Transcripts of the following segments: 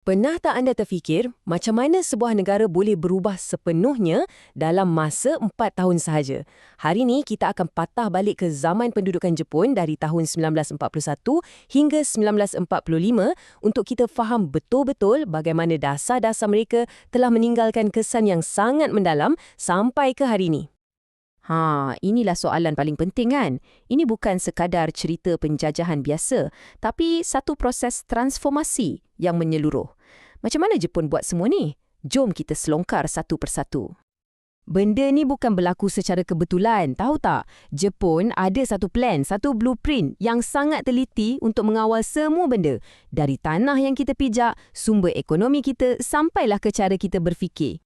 Pernah tak anda terfikir macam mana sebuah negara boleh berubah sepenuhnya dalam masa empat tahun sahaja? Hari ini kita akan patah balik ke zaman pendudukan Jepun dari tahun 1941 hingga 1945 untuk kita faham betul-betul bagaimana dasar-dasar mereka telah meninggalkan kesan yang sangat mendalam sampai ke hari ini. Ha, inilah soalan paling penting kan? Ini bukan sekadar cerita penjajahan biasa, tapi satu proses transformasi yang menyeluruh. Macam mana Jepun buat semua ni? Jom kita selongkar satu persatu. Benda ni bukan berlaku secara kebetulan, tahu tak? Jepun ada satu plan, satu blueprint yang sangat teliti untuk mengawal semua benda. Dari tanah yang kita pijak, sumber ekonomi kita, sampailah ke cara kita berfikir.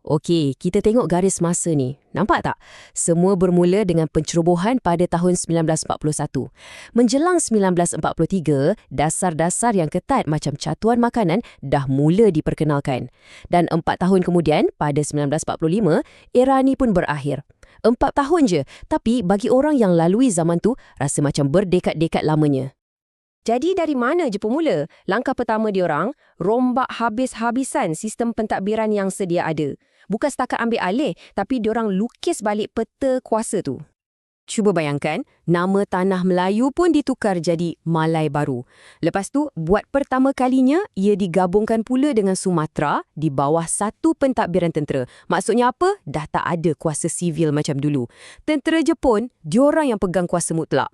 Okey, kita tengok garis masa ni. Nampak tak? Semua bermula dengan pencerobohan pada tahun 1941. Menjelang 1943, dasar-dasar yang ketat macam catuan makanan dah mula diperkenalkan. Dan empat tahun kemudian, pada 1945, era ni pun berakhir. Empat tahun je, tapi bagi orang yang lalui zaman tu, rasa macam berdekad-dekad lamanya. Jadi dari mana je pemula? Langkah pertama diorang, rombak habis-habisan sistem pentadbiran yang sedia ada. Bukan setakat ambil alih, tapi diorang lukis balik peta kuasa tu. Cuba bayangkan, nama tanah Melayu pun ditukar jadi Malai Baru. Lepas tu, buat pertama kalinya, ia digabungkan pula dengan Sumatera di bawah satu pentadbiran tentera. Maksudnya apa? Dah tak ada kuasa sivil macam dulu. Tentera Jepun, diorang yang pegang kuasa mutlak.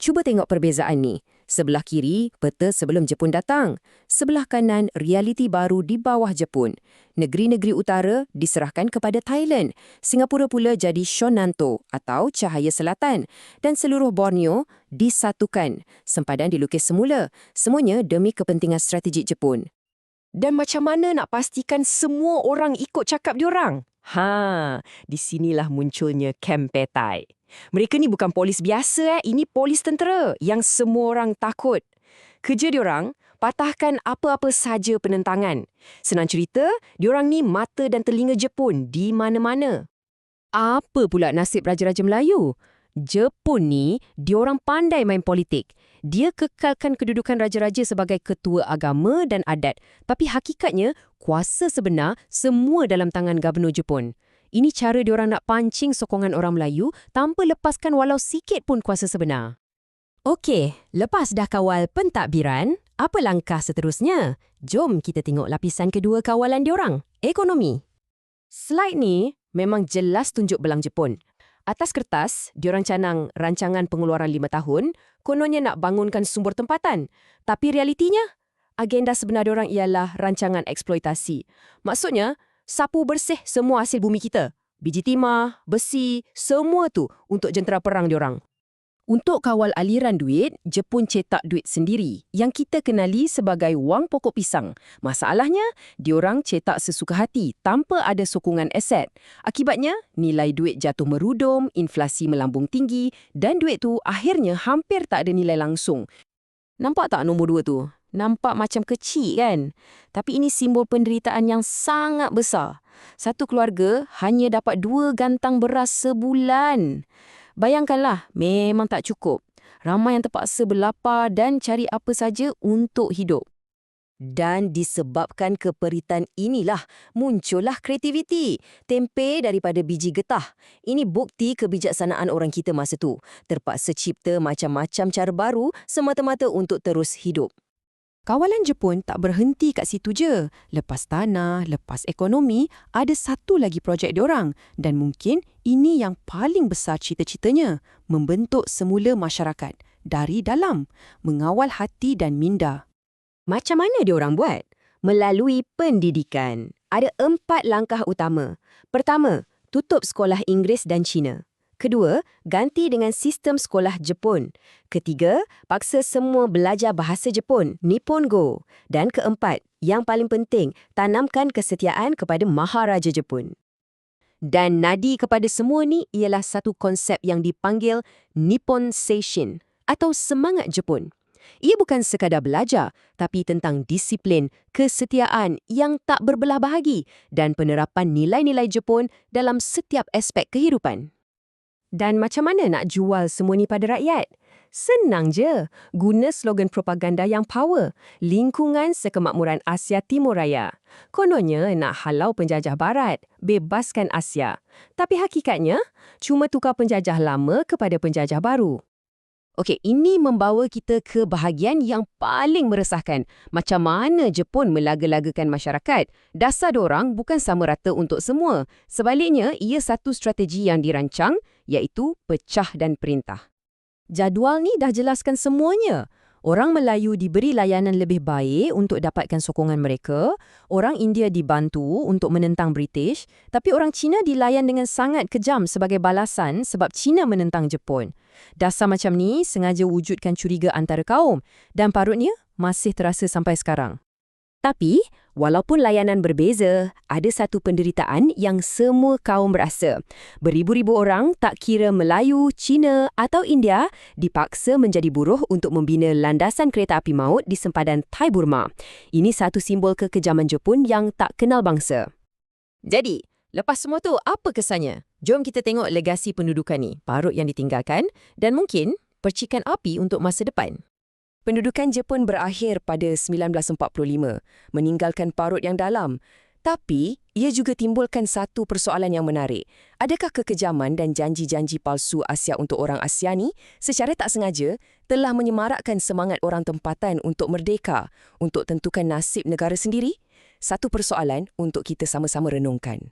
Cuba tengok perbezaan ni. Sebelah kiri, peta sebelum Jepun datang. Sebelah kanan, realiti baru di bawah Jepun. Negeri-negeri utara diserahkan kepada Thailand. Singapura pula jadi Shonanto atau Cahaya Selatan. Dan seluruh Borneo disatukan. Sempadan dilukis semula. Semuanya demi kepentingan strategik Jepun. Dan macam mana nak pastikan semua orang ikut cakap diorang? Ha, di sinilah munculnya Kempetai. Mereka ni bukan polis biasa eh, ini polis tentera yang semua orang takut. Kerja diorang, patahkan apa-apa saja penentangan. Senang cerita, diorang ni mata dan telinga Jepun di mana-mana. Apa pula nasib Raja-Raja Melayu? Jepun ni, diorang pandai main politik. Dia kekalkan kedudukan Raja-Raja sebagai ketua agama dan adat. Tapi hakikatnya, kuasa sebenar semua dalam tangan Gubernur Jepun. Ini cara diorang nak pancing sokongan orang Melayu tanpa lepaskan walau sikit pun kuasa sebenar. Okey, lepas dah kawal pentadbiran, apa langkah seterusnya? Jom kita tengok lapisan kedua kawalan diorang, ekonomi. Slide ni memang jelas tunjuk belang Jepun. Atas kertas, diorang canang rancangan pengeluaran lima tahun, kononnya nak bangunkan sumber tempatan. Tapi realitinya, agenda sebenar diorang ialah rancangan eksploitasi. Maksudnya, sapu bersih semua hasil bumi kita. Biji timah, besi, semua tu untuk jentera perang diorang. Untuk kawal aliran duit, Jepun cetak duit sendiri yang kita kenali sebagai wang pokok pisang. Masalahnya, diorang cetak sesuka hati tanpa ada sokongan aset. Akibatnya, nilai duit jatuh merudum, inflasi melambung tinggi dan duit tu akhirnya hampir tak ada nilai langsung. Nampak tak nombor dua tu? Nampak macam kecil kan? Tapi ini simbol penderitaan yang sangat besar. Satu keluarga hanya dapat dua gantang beras sebulan. Bayangkanlah, memang tak cukup. Ramai yang terpaksa berlapar dan cari apa saja untuk hidup. Dan disebabkan keperitan inilah muncullah kreativiti. Tempe daripada biji getah. Ini bukti kebijaksanaan orang kita masa tu. Terpaksa cipta macam-macam cara baru semata-mata untuk terus hidup. Kawalan Jepun tak berhenti kat situ je. Lepas tanah, lepas ekonomi, ada satu lagi projek diorang. Dan mungkin ini yang paling besar cita-citanya. Membentuk semula masyarakat. Dari dalam. Mengawal hati dan minda. Macam mana diorang buat? Melalui pendidikan. Ada empat langkah utama. Pertama, tutup sekolah Inggeris dan Cina. Kedua, ganti dengan sistem sekolah Jepun. Ketiga, paksa semua belajar bahasa Jepun, Nippon Go. Dan keempat, yang paling penting, tanamkan kesetiaan kepada Maharaja Jepun. Dan nadi kepada semua ni ialah satu konsep yang dipanggil Nippon Seishin atau semangat Jepun. Ia bukan sekadar belajar, tapi tentang disiplin, kesetiaan yang tak berbelah bahagi dan penerapan nilai-nilai Jepun dalam setiap aspek kehidupan. Dan macam mana nak jual semua ni pada rakyat? Senang je. Guna slogan propaganda yang power. Lingkungan Sekemakmuran Asia Timur Raya. Kononnya nak halau penjajah barat. Bebaskan Asia. Tapi hakikatnya, cuma tukar penjajah lama kepada penjajah baru. Okey, ini membawa kita ke bahagian yang paling meresahkan. Macam mana Jepun melaga-lagakan masyarakat? Dasar dorang bukan sama rata untuk semua. Sebaliknya, ia satu strategi yang dirancang, iaitu pecah dan perintah. Jadual ni dah jelaskan semuanya. Orang Melayu diberi layanan lebih baik untuk dapatkan sokongan mereka, orang India dibantu untuk menentang British, tapi orang Cina dilayan dengan sangat kejam sebagai balasan sebab Cina menentang Jepun. Dasar macam ni sengaja wujudkan curiga antara kaum dan parutnya masih terasa sampai sekarang. Tapi, walaupun layanan berbeza, ada satu penderitaan yang semua kaum berasa. Beribu-ribu orang, tak kira Melayu, Cina atau India, dipaksa menjadi buruh untuk membina landasan kereta api maut di sempadan Thai Burma. Ini satu simbol kekejaman Jepun yang tak kenal bangsa. Jadi, lepas semua tu, apa kesannya? Jom kita tengok legasi pendudukan ni, parut yang ditinggalkan, dan mungkin percikan api untuk masa depan. Pendudukan Jepun berakhir pada 1945, meninggalkan parut yang dalam. Tapi, ia juga timbulkan satu persoalan yang menarik. Adakah kekejaman dan janji-janji palsu Asia untuk orang Asiani secara tak sengaja telah menyemarakkan semangat orang tempatan untuk merdeka, untuk tentukan nasib negara sendiri? Satu persoalan untuk kita sama-sama renungkan.